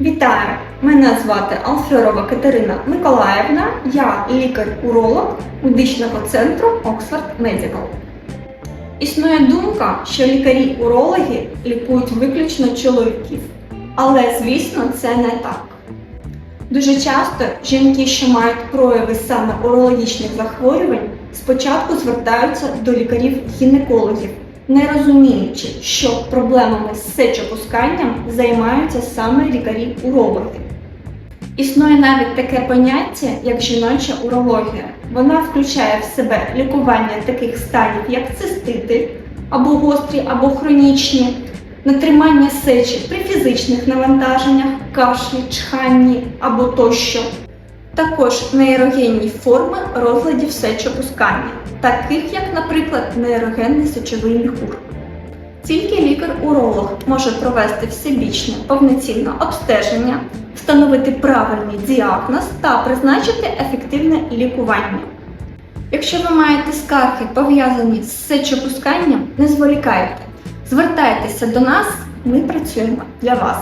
Вітаю! Мене звати Алферова Катерина Миколаївна. Я лікар-уролог медичного центру Oxford Medical. Існує думка, що лікарі-урологи лікують виключно чоловіків. Але, звісно, це не так. Дуже часто жінки, що мають прояви саме урологічних захворювань, спочатку звертаються до лікарів-гінекологів, не розуміючи, що проблемами з сечопусканням займаються саме лікарі-урологи. Існує навіть таке поняття, як жіноча урологія. Вона включає в себе лікування таких станів, як цистити, або гострі, або хронічні, натримання сечі при фізичних навантаженнях, кашлі, чханні або тощо. Також нейрогенні форми розладів сечопускання, таких як, наприклад, нейрогенний сечовий міхур. Тільки лікар-уролог може провести всебічне повноцінне обстеження, встановити правильний діагноз та призначити ефективне лікування. Якщо ви маєте скарги пов'язані з сечопусканням, не зволікайте. Звертайтеся до нас, ми працюємо для вас.